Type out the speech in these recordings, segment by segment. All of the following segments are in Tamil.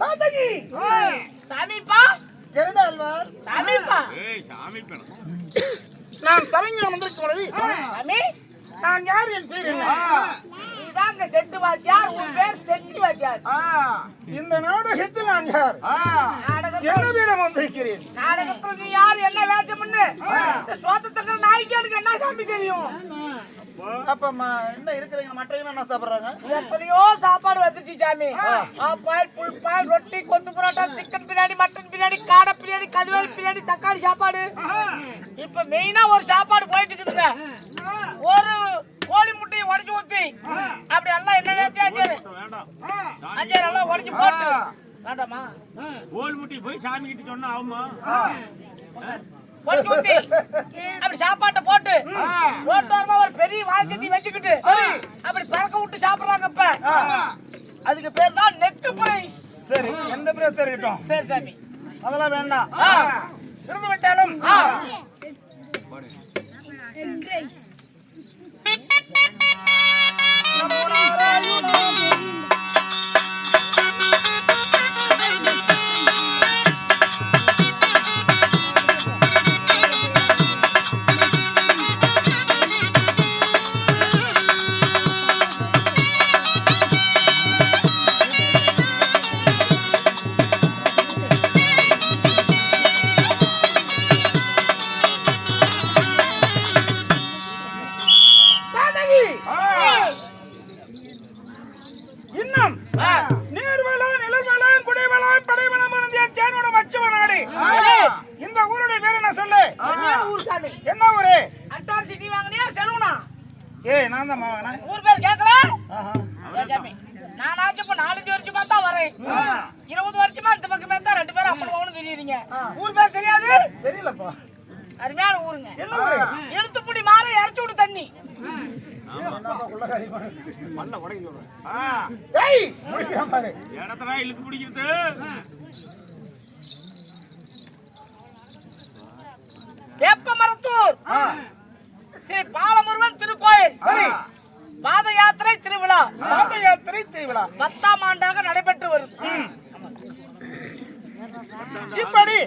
தாத்தகி! சாமிப்பா? கருடாழ்வார் சாமிப்பா? ஏய் சாமி பணம் நான் பொழுது சாமி. நான் யார் என் பேர் என்ன? நீதான் இந்த செட்டு வாத்தியார் உன் பேர் செட்டி வாத்தியார். ஆ, இந்த நாடகத்தில் நான் யார்? என்ன வீடம் வந்திருக்கிறேன் நாடகத்துல நீ யார் என்ன வேஷம்னு இந்த சோத்தத்துக்கிற நாய்க்கு எனக்கு என்ன சாமி தெரியும்? அப்ப ம- என்ன இருக்கிறீங்க? மற்றவங்க என்ன சாப்பிடுறாங்க? எத்தனையோ சாப்பாடு வந்துச்சு சாமி. பால் புல் பால் ரொட்டி கொத்து பரோட்டா சிக்கன் பிரியாணி மட்டன் பிரியாணி காடை பிரியாணி கதுவேல் பிரியாணி தக்காளி சாப்பாடு. இப்ப மெயினா ஒரு சாப்பாடு போயிட்டு இருக்குதுங்க ஒரு கோழி முட்டையை உடைச்சு ஊத்தி. அப்படி எல்லாம் என்ன அஞ்சாரு எல்லாம் உடைச்சு போட்டு. வேண்டாமா கோல் முட்டி போய் சாமி கிட்ட சொன்னா ஆகுமா? அப்படி சாப்பாட்டை போட்டு. வரமா ஒரு பெரிய வாழ்க்கை வச்சுக்கிட்டு. அப்படி பறக்க விட்டு சாப்பிடுறாங்க இப்ப. அதுக்கு பேர் தான் நெக் பிரைஸ் சரி எந்த பிரச்சனை இருக்கட்டும் சரி சாமி. அதெல்லாம் வேண்டாம். ஆ. இருந்து விட்டாலும். மண்ண உடைக்க சொல்றேன் ஏய் முடிக்கிறான் பாரு இடத்துல இழுத்து பிடிக்கிறது வேப்ப மரத்தூர் ஸ்ரீ பாலமுருகன் திருக்கோயில். சரி பாத யாத்திரை திருவிழா. பாத யாத்திரை திருவிழா. பத்தாம் ஆண்டாக நடைபெற்று வருது. இப்படி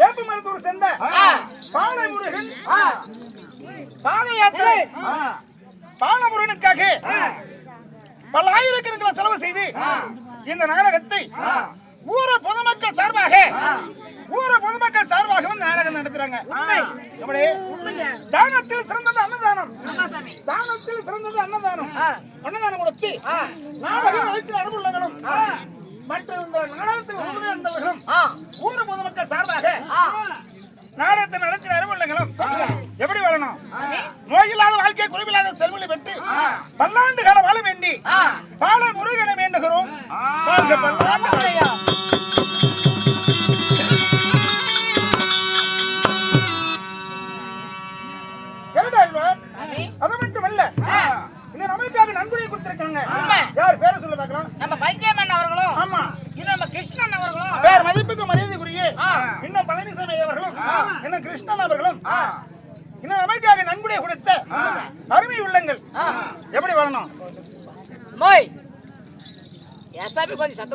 வேப்ப மருத்துவர் சென்ற பாலை முருகன். பாத யாத்திரை. பாலமுருகனுக்காக பல ஆயிரக்கணக்கில் செலவு செய்து இந்த நாடகத்தை ஊர பொதுமக்கள் சார்பாக ஊர பொதுமக்கள் சார்பாக வந்து நாடகம் நடத்துறாங்க. தானத்தில் சிறந்தது அன்னதானம். தானத்தில் சிறந்தது அன்னதானம். அன்னதானம் கொடுத்து நாடகம் அழைத்து அனுபவங்களும் மற்றும் இந்த நாடகத்துக்கு உண்மை இருந்தவர்களும் ஊர பொதுமக்கள் சார்பாக. நாடகத்தை நடத்தின அறிவுள்ளங்களும் எப்படி வாழணும்? நோயில்லாத வாழ்க்கை குறைவில்லாத செல்வங்களை பெற்று பல்லாண்டு காலம் வாழ வேண்டி. பால முருகனை வேண்டுகிறோம். பல்லாண்டு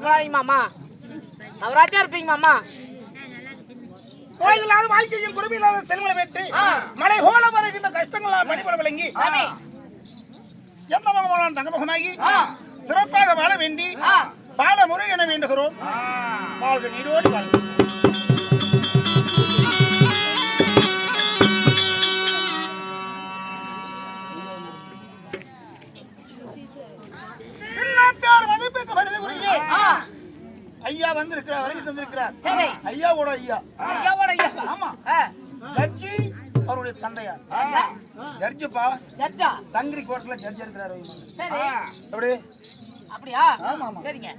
எஸ்ஆபி கொஞ்சம் சத்தப்படாதீங்க மாமா. அவராச்சும் இருப்பீங்க மாமா. கோயிலாத வாழ்க்கையும் குறைவில்லாத செல்வங்களை பெற்று மலை போல வருகின்ற கஷ்டங்களால் பணிபுற விளங்கி எந்த முகமான தங்கமுகமாகி சிறப்பாக வாழ வேண்டி. பால முறை என வேண்டுகிறோம். வாழ்க நீரோடு வாழ்க. தந்திருக்கிறார். சரி. ஐயாவோட ஐயா. ஐயாவோட ஐயா. ஆமா. ஜட்ஜி அவருடைய தந்தையார். ஜட்ஜிப்பா? ஜட்ஜா? சங்கிரி கோர்ட்ல ஜட்ஜ் இருக்கிறார் ஐயா. சரி. எப்படி அப்படியா? ஆமா, ஆமா. சரிங்க.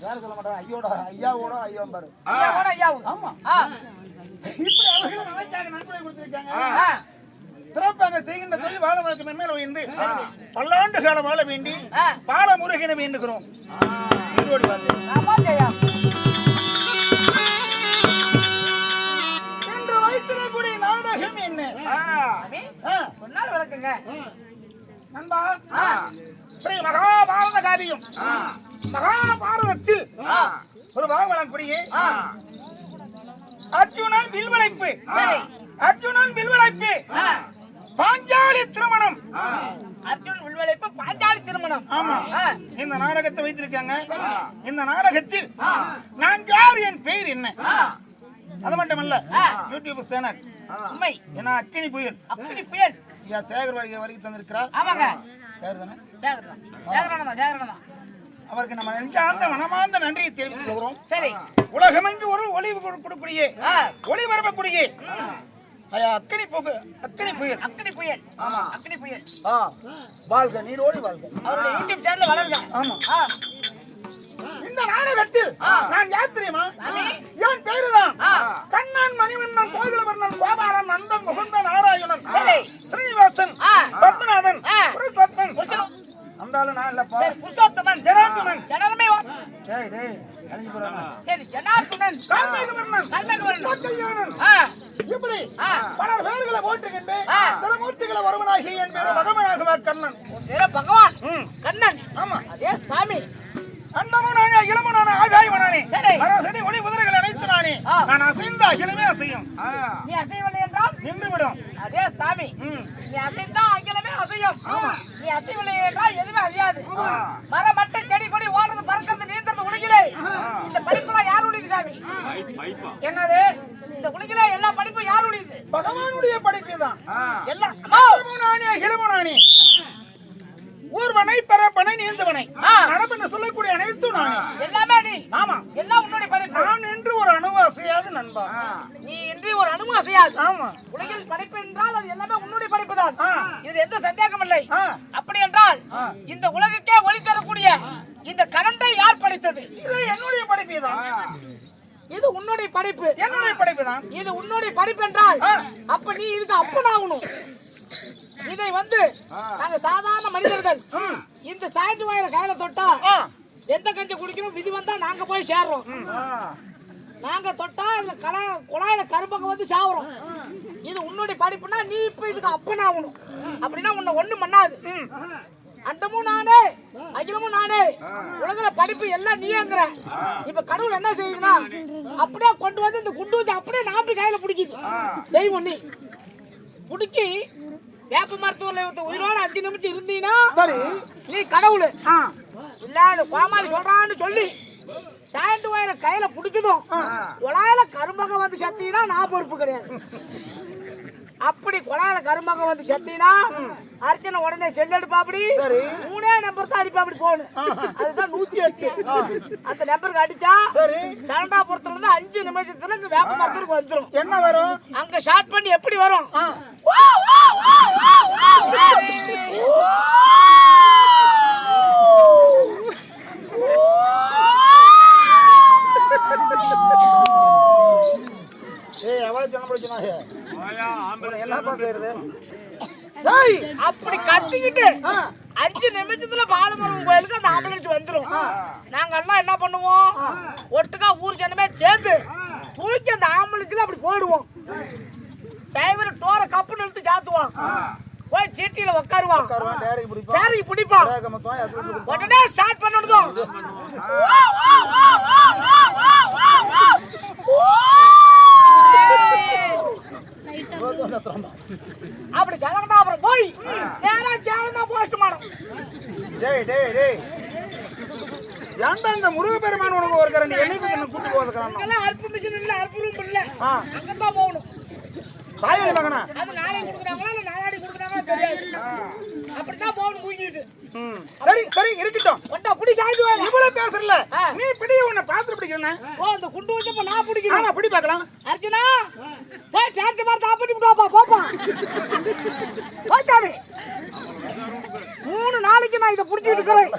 பேர் சொல்ல மாட்டாங்க ஐயோட ஐயாவோட ஐயா பாரு. ஐயாவோட ஐயாவும். ஆமா. இப்படி அவர்கள் நமக்காக நன்கொடை கொடுத்திருக்காங்க. சிறப்பாக செய்கின்ற தொழில் வாழ வழக்கு மென்மேல் உயர்ந்து பல்லாண்டு காலம் வாழ வேண்டி. பால முருகனை வேண்டுகிறோம். வைத்திருக்கக்கூடிய நாடகம் என்ன? நாள் விளக்குங்க நண்பா மகாபாரத காவியம். மகாபாரதத்தில் ஒரு பாகவலம் புரியே அர்ஜுனன் வில்வளைப்பு. அர்ஜுனன் வில்வளைப்பு. பாஞ்சாலி திருமணம். அர்ஜுன் உள்வளைப்பு பாஞ்சாலி திருமணம். ஆமா. இந்த நாடகத்தை வைத்திருக்காங்க. இந்த நாடகத்தில் நான் யார் என் பெயர் என்ன? அது மட்டுமல்ல யூடியூப் சேனல். உண்மை. என்ன அக்கினி புயல். அப்படி புயல். ஐயா சேகர் வருகை வரைக்கும் தந்திருக்கிறா ஆமாங்க. யார் தானே? சேகரன் சேகரன் சேகரன் அவருக்கு நம்ம நெஞ்சார்ந்த மனமார்ந்த நன்றியை தெரிவித்துக் கொள்கிறோம். சரி. உலகமெங்கு ஒரு ஒளி கொடுக்கூடிய ஆ. ஒளி பரப்பக்கூடிய ஐயா அக்கினி புகு அக்கினி புயல். அக்னி புயல். ஆமா. அக்னி புயல். ஆ. வாழ்க நீரோடி வாழ்க. அவருடைய யூடியூப் சேனல் வளருங்க ஆமா. இந்த நாடகத்தில் நான் யார் தெரியுமா. என் பேருதான். கண்ணன் மணிவண்ணன் கோகுலவர்ணன் கோபாலன் நந்தன் முகுந்த நாராயணன். ஸ்ரீனிவாசன். பத்மநாதன். புருஷோத்தமன் நான் இல்லப்பா புருஷோத்தமன். ஜனமே டேய் டேய் போறாங்க சரி கல்மேகவர்ணன். கல்யாணன் இப்படி. பலர் பேர்களை போட்டுகின்றேன் ஆ. திருமூர்த்திகளை வருவனாகி என் பேரு கண்ணன் பேரு பகவான். கண்ணன் ஆமா அதே சாமி அண்டமுனானே இளமுனானே ஆகாயவனானே சரி. மரசடி ஒளி குதிரைகள் அனைத்து நானே. நான் அசைந்த அகிலமே அசையும். நீ அசைவலை என்றால்? நின்று விடும் அதே சாமி. நீ அசைந்தா அகிலமே அசையும். நீ அசைவலை என்றால் எதுவுமே அசையாது. மரம் மட்டை செடி கொடி ஓடுறது பறக்கிறது நீந்துறது உலகிலே. இந்த படிப்புலாம் யாருடையது சாமி? என்னது? இந்த உலகிலே எல்லா படிப்பும் யாருடையது பகவானுடைய படைப்பு தான். எல்லாம் அம்மா! அண்டமுனானே இளமுனானே ஊர்வனை பரப்பனை நீந்தவனை. ஆ. நடப்பென்று சொல்லக்கூடிய அனைத்தும் நானே. எல்லாமே நீ. ஆமா. எல்லாம் உன்னுடைய படிப்பு. நான் என்று ஒரு அணுவு அசையாது நண்பா. நீ இன்றி ஒரு அணுவு அசையாது ஆமா. உலகில் படைப்பு என்றால் அது எல்லாமே உன்னுடைய படைப்பு தான். இது எந்த சந்தேகம் இல்லை. அப்படி என்றால் இந்த உலகுக்கே ஒளி தரக்கூடிய இந்த கரண்டை யார் படைத்தது? இது என்னுடைய படைப்பு தான் இது உன்னுடைய படைப்பு. என்னுடைய படைப்பு தான் இது உன்னுடைய படிப்பு என்றால். அப்ப நீ இதுக்கு அப்பனாகணும். இதை வந்து நாங்க சாதாரண மனிதர்கள். இந்த சாய்ந்து வாயில கையில தொட்டா. எந்த கஞ்சி குடிக்கணும்? விதி வந்தா நாங்க போய் சேர்றோம். நாங்க தொட்டா இதுல கலா குழாயில கரும்பங்க வந்து சாவுறோம். இது உன்னுடைய படிப்புனா நீ இப்ப இதுக்கு அப்பனாகணும் அப்படின்னா உன்னை ஒண்ணும் பண்ணாது. அண்டமும் நானே அகிலமும் நானே. உலகத்துல படிப்பு எல்லாம் நீங்கிற இப்ப கடவுள் என்ன செய்யுதுன்னா அப்படியே கொண்டு வந்து இந்த குண்டு வச்சு அப்படியே நாம்பி கையில பிடிக்குது. தெய்வம் நீ. பிடிச்சி வேப்ப மருத்துவர்ல ஒருத்த உயிரோட அஞ்சு நிமிஷம் இருந்தீங்கன்னா சரி. நீ கடவுள். இல்ல இந்த கோமாளி சொல்றான்னு சொல்லி சாயண்டு வயல கையில பிடிச்சதும் குழாயில கரும்பகம் வந்து செத்தீங்கன்னா நான் பொறுப்பு கிடையாது. அப்படி குழாயில கரும்பகம் வந்து செத்தீங்கன்னா அர்ச்சனை உடனே செல் எடுப்பாப்படி. மூணே நம்பர் தான் அடிப்பாப்படி போன் அதுதான் நூத்தி எட்டு. அந்த நம்பருக்கு அடிச்சா சரி. சரண்டாபுரத்துல இருந்து அஞ்சு நிமிஷத்துல இங்க வேப்ப மரத்துக்கு வந்துரும். என்ன வரும்? அங்க ஷார்ட் பண்ணி எப்படி வரும். ஏய் எவ்வளவு ஆம்பளை என்னப்பா செய்யறது டேய் அப்படி கத்திக்கிட்டு அஞ்சு நிமிஷத்துல பாலமரம் கோயிலுக்கு அந்த ஆம்புலன்ஸ் வந்துரும் நாங்க எல்லாம் என்ன பண்ணுவோம் ஒட்டுக்கா ஊர் ஜனமே சேர்ந்து தூக்கி அந்த ஆம்புலன்ஸ்ல அப்படி போடுவோம் டிரைவர் டோரை கப்பு நிறுத்தி சாத்துவான் போய் சீட்டில உட்காருவான் உட்காருவான் டேரக்ட் பிடிப்பான் உடனே ஸ்டார்ட் வா. அப்படி சலங்கடா அப்புறம் போய் நேரா சேலம் தான் போஸ்ட் மாடும். டேய் டேய் டேய். ஏன்டா இந்த முருகப்பெருமான் உனக்கு ஒரு கரண்டி? எண்ணெய் பக்கம் கூட்டு போதுக்கிறான் அங்கெல்லாம் அறுப்பு மிஷின் இல்ல அறுப்பு ரூம் இல்ல. ஆ. அங்கதான் போகணும். சாயல் மகனா அது நாளை கொடுக்குறாங்களா இல்ல நாளாடி கொடுக்குறாங்களா தெரியாது அப்படித்தான் போகணும் மூங்கிட்டு. சரி சரி இருக்கட்டும். கொண்டா புடி சாய்ந்து வா இவ்வளவு பேசுறல. நீ பிடி உன்னை பார்த்து பிடிக்கிறேன் ஓ அந்த குண்டு வச்சப்ப நான் பிடிக்கணும். ஆமா பிடி பார்க்கலாம். அர்ஜுனா போய் டார்ச் பார்த்து ஆப் பண்ணி போப்பா. போச்சாமி மூணு நாளைக்கு நான் இதை புடிச்சிட்டு இருக்கிறேன்.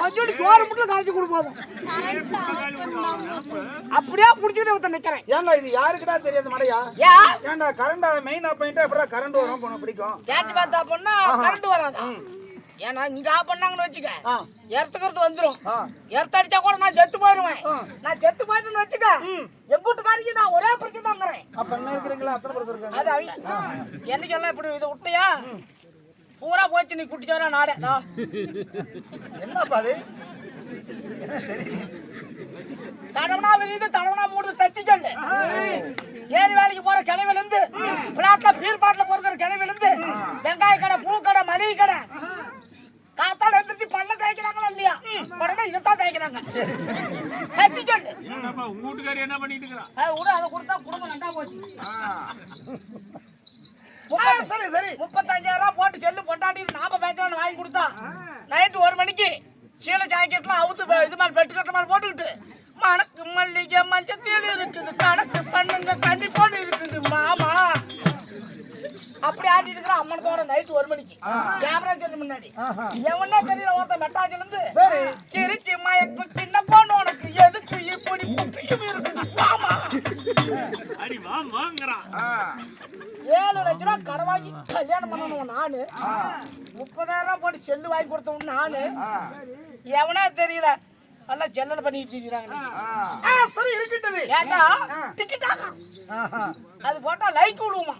கொஞ்சோண்டு சோறு மட்டும் காய்ச்சி கொடு போதும். அப்படியே புடிச்சிட்டு ஒருத்தன் நிக்கிறேன். ஏன்டா இது யாருக்குடா தெரியாது மடையா ஏன் ஏன்டா கரண்டா மெயின் ஆஃப் பண்ணிட்டு அப்புறம் கரண்ட் வரும் போன பிடிக்கும்? டார்ச் பார்த்து பண்ணா கரண்ட் வராதா? ஏன்னா இங்க ஆப் பண்ணாங்கன்னு வச்சுக்க. வந்துரும். ஆ. எர்த்து அடிச்சா கூட நான் செத்து போயிருவேன். நான் செத்து போயிட்டேன்னு வச்சுக்க. எங்க வீட்டுக்காரிக்கு நான் ஒரே பிரச்சனை தாங்கிறேன் அப்ப என்ன இருக்கிறீங்களா? அத்தனை பேர் இருக்காங்க. அது அவங்க என்னைக்கு எல்லாம் இப்படி இதை விட்டியா? பூரா போச்சு நீ குட்டிச்சோரா நாடே. என்னப்பா அது? தடவனா விரியுது தடவனா மூடுது தச்சு சொல்லு. ஏரி வேலைக்கு போற கிளவில இருந்து பிளாட்ல பீர் பாட்டில பொறுக்கிற கிளவில இருந்து வெங்காய கடை பூ கடை மளிகை கடை. காத்தாட எந்திரிச்சு பல்ல தேய்க்கிறாங்களா இல்லையா? உடனே இதைத்தான் தேய்க்கிறாங்க. தச்சு சொல்லு. என்னப்பா உங்க வீட்டுக்காரி என்ன பண்ணிட்டு இருக்கிறான் அது விட அதை கொடுத்தா குடும்பம் நல்லா போச்சு. சரி சரி. முப்பத்தஞ்சாயிரம் ரூபாய் போட்டு செல்லு பொட்டாட்டி நாம பேச்சலான்னு வாங்கி கொடுத்தா. நைட்டு ஒரு மணிக்கு சீலை ஜாக்கெட்லாம் அவுத்து இது மாதிரி பெட்டு கட்ட மாதிரி போட்டுக்கிட்டு மணக்கு மல்லிகை மஞ்சத்தேல் இருக்குது கணக்கு பண்ணுங்க கண்டிப்பான்னு இருக்குது மாமா. அப்படி ஆடிட்டு இருக்கிற அம்மனத்தோட நைட்டு ஒரு மணிக்கு. கேமரா செல்லு முன்னாடி. எவனே தெரியல ஒருத்தன் மெட்டாஜில இருந்து சரி. சிரிச்சு மயக்கு சின்ன பொண்ணு உனக்கு எதுக்கு இப்படி புத்தியும் இருக்குது மாமா? அடி வா வாங்குறான் ஏழு லட்ச ரூபா கடை வாங்கி கல்யாணம் பண்ணணும் நானு. முப்பதாயிரம் ரூபாய் போட்டு செல்லு வாங்கி கொடுத்தவன் நானு. எவனா தெரியல? நல்லா செல்லல் பண்ணிட்டு இருக்கிறாங்க ஆ, சரி இருக்கின்றது கேட்டா டிக்கெட்டாக. அது போட்டா லைக் விடுவோமா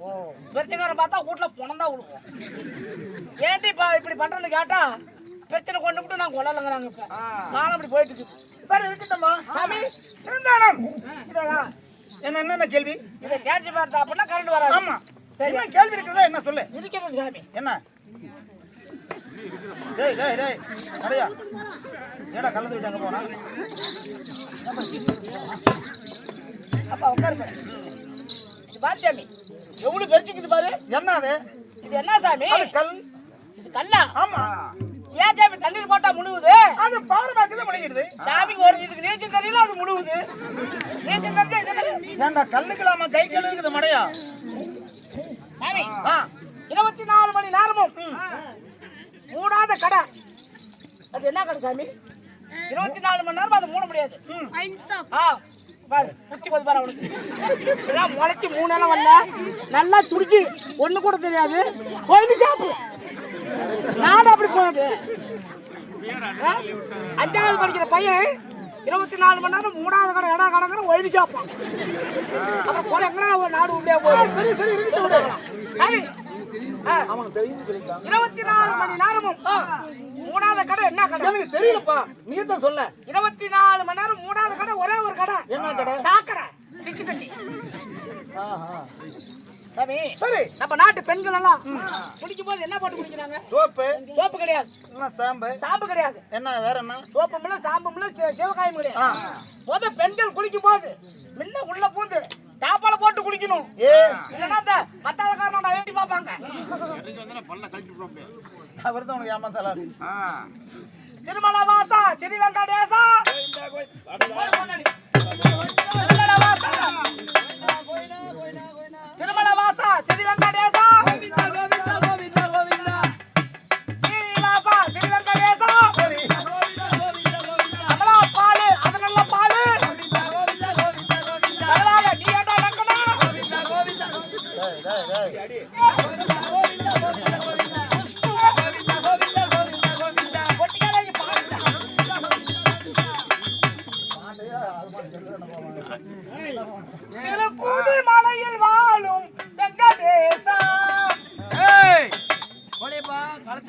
ஓ. பிரச்சனைக்காரன் பார்த்தா வீட்டுல பணம் தான் விடுவோம் ஏன்டி இப்ப இப்படி பண்றேன்னு கேட்டா பிரச்சனை கொண்டு விட்டு நான் கொள்ளலங்கிறாங்க இப்ப. நானும் அப்படி போயிட்டு இருக்கு சரி இருக்கட்டும்மா. சாமி. இருந்தாலும் இதெல்லாம் என்ன என்னென்ன கேள்வி? இதை கேட்டு பார்த்தா அப்படின்னா கரண்ட் வராது. ஆமா. என்ன கேள்வி இருக்கிறதா என்ன சொல்லு? இருக்கிறது சாமி. என்ன? டேய் டேய் டேய். அடையா. ஏடா கலந்து விட்டு அங்க போனா? அப்பா உட்காரு பாரு. இது பாரு சாமி எவ்வளவு பெருச்சுக்குது பாரு. என்ன அது இது என்ன சாமி? அது கல். இது கல்லா? ஆமா. ஏன் சாமி தண்ணீர் போட்டா முழுகுது அது பாறை பாக்கத்துல முழுகிடுது. சாமிக்கு ஒரு இதுக்கு நீச்சல் தெரியல அது முழுகுது நீச்சல் தெரிஞ்சா இது? ஏன்டா கல்லுக்கலாமா கை கல் இருக்குது மடையா? சாமி இருபத்தி நாலு மணி நேரமும். மூடாத கடை. அது என்ன கடை சாமி? இருபத்தி நாலு மணி நேரம் அது மூட முடியாது. ஆ பாரு குத்தி போது பாரு அவனுக்கு. முளைச்சி மூணு நாள் வரல நல்லா துடிக்கி ஒண்ணு கூட தெரியாது. போயிட்டு சாப்பிடு. நானும் அப்படி போனது? அஞ்சாவது படிக்கிற பையன் இருபத்தி நாலு மணி நேரம் மூணாவது கடை இடம் கடங்கிற ஒழுங்கி சாப்பான் அப்புறம் போல எங்கன்னா ஒரு நாடு உள்ளே போய் சரி சரி சாமி ஆ. அவனுக்கு தெரியுது சொல்லிக்கலாம் இருபத்தி நாலு மணி நேரமும். மூணாவது கடை என்ன கடை? எனக்கு தெரியலப்பா. நீ தான் சொல்ல. இருபத்தி நாலு மணி நேரம் மூணாவது கடை ஒரே ஒரு கடை. என்ன கடை? சாக்கடை. ஆஹா. சாமி சரி. நம்ம நாட்டு பெண்கள் எல்லாம் குடிக்கும் போது என்ன போட்டு குடிக்கிறாங்க? சோப்பு. சோப்பு கிடையாது. சாம்பு? சாம்பு கிடையாது. என்ன வேற என்ன? சோப்பும் இல்ல சாம்பும் இல்ல சி- சிவகாயும். கிடையாது. முத பெண்கள் குளிக்கும் போது முன்ன உள்ள பூந்து தாப்பால போட்டு குளிக்கணும். ஏ. இல்லைன்னா இந்த மத்தாளக்காரனோட ஏட்டி பார்ப்பாங்க. இறங்கி வந்தா பல்ல கழிச்சு விட முடியாது அவர் தான் உனக்கு ஏமாத்தல? திருமண வாசா ஸ்ரீ வெங்கடேசா. திருமண வாசா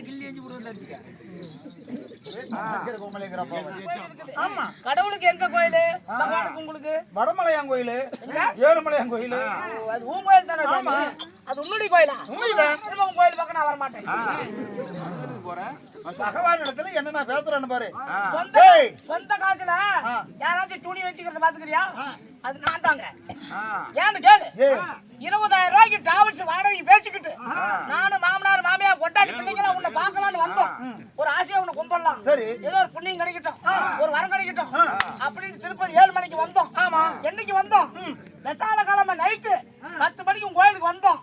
கிள்ளி எஞ்சி விடுவோம் ஆமா. கடவுளுக்கு எங்க கோயிலு? உங்களுக்கு? வடமலையான் கோயில் ஏழுமலையான் கோயில். அது உன் கோயில் தானே சாமி? அது உன்னுடைய கோயிலா? உண்மைதான். திரும்ப உன் கோயில் பக்கம் நான் வர மாட்டேன் பகவான் இடத்துல என்ன நான் பேசுறேன்னு பாரு. சொந்த. சொந்த காசுல. யாராச்சும் துணி வச்சுக்கிறத பாத்துக்கிறியா? அது நான் தாங்க. ஏன்னு கேளு. இருபதாயிரம் ரூபாய்க்கு டிராவல்ஸ் வாடகை பேசிக்கிட்டு நானும் மாமனார் மாமியார் கொண்டாடி பிள்ளைங்களா உன்னை பார்க்கலாம்னு வந்தோம். ஒரு சரி. ஏதோ ஒரு புண்ணியம் கிடைக்கட்டும். ஒரு வரம் கிடைக்கட்டும். அப்படின்னு திருப்பதி ஏழு மணிக்கு வந்தோம். ஆமா. என்னைக்கு வந்தோம்? விசால கிழமை நைட்டு பத்து மணிக்கு உங்க கோயிலுக்கு வந்தோம்.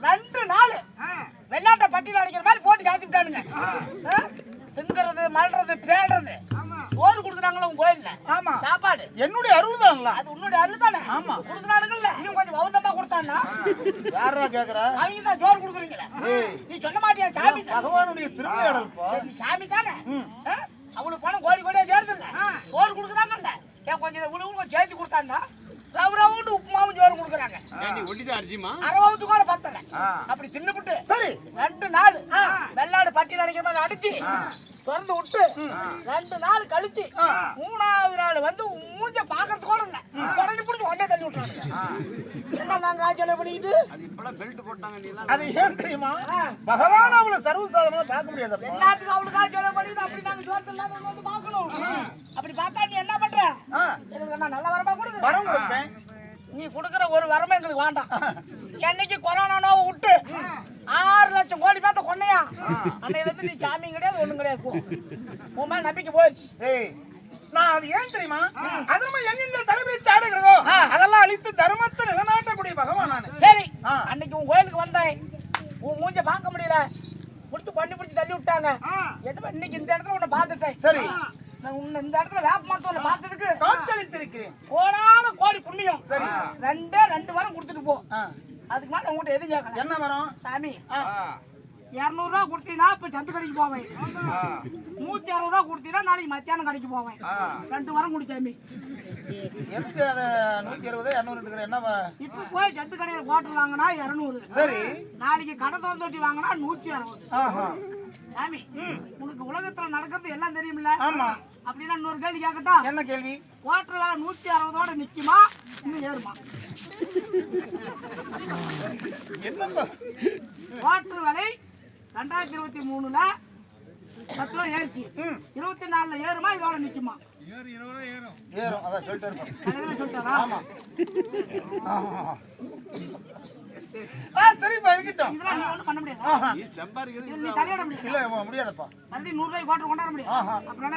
ரெண்டு நாள் வெள்ளாட்ட பட்டியல் அடிக்கிற மாதிரி போட்டு சாத்தி விட்டானுங்க ஆ? திங்கிறது மல்றது பேடுறது சோறு கொடுக்குறாங்களா உங்க கோயில்ல? ஆமா. சாப்பாடு. என்னுடைய அருள் தான்ல அது உன்னுடைய அருள் தானே? ஆமா. கொடுக்குறானுங்கல்ல இன்னும் கொஞ்சம் யாரா கேக்குற? அவங்க தான் ஜோறு கொடுக்குறீங்களே. நீ சொல்ல மாட்டியா சாமி பகவானுடைய சரி, நீ சாமி தானே? அவனுக்கு பணம் கோடி கோடியா சேருதுல்ல சோறு கொடுக்குறாங்கல்ல. ஏன் கொஞ்சம் இதை உழுவு கொஞ்சம் சேர்த்து கொடுத்தான்னா ரவு ரவுண்டு உப்புமாவும் சோறு கொடுக்குறாங்க. வகுத்து கூட பத்தல. அப்படி தின்னுபிட்டு சரி. ரெண்டு நாள் வெள்ளாடு பட்டியல் அடிக்கிற மாதிரி அடிச்சு திறந்து விட்டு ரெண்டு நாள் கழிச்சு மூணாவது நாள் வந்து மூஞ்ச பாக்கிறதுக்கு கூட இல்ல உடனே பிடிச்சி உடனே தள்ளி ஆச்சரிய பண்ணிக்கிட்டு அது ஏன் தெரியுமா? பகவான் அவளை சர்வ சாதனமா பார்க்க முடியாதப்பா. எல்லாத்துக்கும் அவளுக்கு ஆச்சரிய பண்ணிட்டு அப்படி நாங்க தோரத்து இல்லாத வந்து பார்க்கணும். அப்படி பார்த்தா நீ என்ன பண்ற? எனக்கு நல்ல வரமா கொடுக்குற வரம் கொடுப்பேன் நீ கொடுக்குற ஒரு வரமே எங்களுக்கு வேண்டாம். என்னைக்கு கொரோனா நோவை விட்டு ஆறு லட்சம் கோடி பார்த்த கொன்னையா? அன்னையில இருந்து நீ சாமியும் கிடையாது ஒண்ணும் கிடையாது போ. உன் மேல நம்பிக்கை போயிடுச்சு ஏய் நான் அது ஏன் தெரியுமா? அதர்மம் எங்கெங்க தலைமைச்சு ஆடுகிறதோ அதெல்லாம் அழித்து தர்மத்தை நிலநாட்டக்கூடிய பகவான் நானு. சரி. அன்னைக்கு உன் கோயிலுக்கு வந்தேன். உன் மூஞ்ச பார்க்க முடியல. பிடிச்சி பண்ணி பிடிச்சி தள்ளி விட்டாங்க. என்ன இன்னைக்கு இந்த இடத்துல உன்னை பார்த்துட்டேன். சரி. நான் உன்னை இந்த இடத்துல வேப்ப மரத்தோட பார்த்ததுக்கு காட்சளித்திருக்கிறேன் கோடான கோடி புண்ணியம். சரி. ரெண்டே ரெண்டு வாரம் கொடுத்துட்டு போ. அதுக்கு மேல உங்ககிட்ட எதுவும் கேட்கல. என்ன வரும் சாமி. இரநூறுவா கொடுத்தீங்கன்னா இப்ப சத்து கடைக்கு போவேன். நூத்தி அறுபது ரூபா கொடுத்தீங்கன்னா நாளைக்கு மத்தியானம் கடைக்கு போவேன். ரெண்டு வாரம் குடிக்காமி எதுக்கு அதை நூத்தி இருபது இரநூறு இருக்கிற என்ன வ- இப்ப போய் சத்து கடையில போட்டு வாங்கினா இரநூறு. சரி. நாளைக்கு கடை தொட்டி வாங்கினா நூத்தி அறுபது. சாமி உனக்கு உலகத்துல நடக்கிறது எல்லாம் தெரியுமில்ல ஆமா. அப்படின்னா இன்னொரு கேள்வி கேட்கட்டா என்ன கேள்வி? ஓட்டுற வேலை நூத்தி அறுபதோட நிக்குமா? இன்னும் ஏறுமா? என்னப்பா ஓட்டுற விலை ரெண்டாயிரத்தி இருபத்தி மூணுல பத்து ரூபா ஏறிச்சு இருபத்தி நாலுல ஏறுமா இதோட நிக்குமா? முடியாதப்பா. மறுபடியும் நூறு ரூபாய்க்கு ஓட்டர் கொண்டாட முடியாது. அப்புறம்.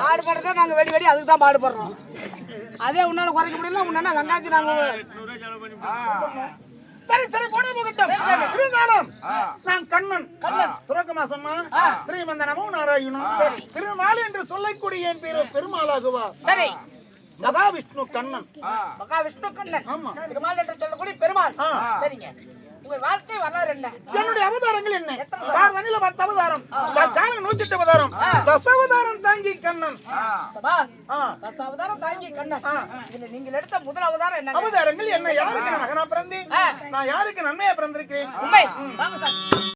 பாடுபடுறதே நாங்க வெடி வெடி அதுக்கு தான் பாடுபடுறோம் அதே உன்னால குறைக்க முடியல உன்னால வெங்காயத்தை நாங்க சரி சரி போன போகட்டும் இருந்தாலும் நான் கண்ணன். கண்ணன். சுரக்கமா சொன்னா ஸ்ரீமந்த நமோ நாராயணம் சரி திருநாள் என்று சொல்லக்கூடிய என் பேரு பெருமாளாகுவா சரி. மகாவிஷ்ணு கண்ணன். மகா விஷ்ணு கண்ணன். ஆமா. பெருமாள் என்று சொல்லக்கூடிய பெருமாள். சரிங்க. என்னுடைய அவதாரங்கள் என்ன? தனியில பத்து அவதாரம். நூத்தி எட்டு அவதாரம். தசாவதாரம் தாங்கி கண்ணன். சபாஸ். ஆ. தச அவதாரம் தாங்கி கண்ணன். இதுல நீங்கள் எடுத்த முதல் அவதாரம் என்ன அவதாரங்கள் என்ன? யாருக்கு நான் பிறந்தேன்? நான் யாருக்கு நன்மையா பிறந்திருக்கிறேன்?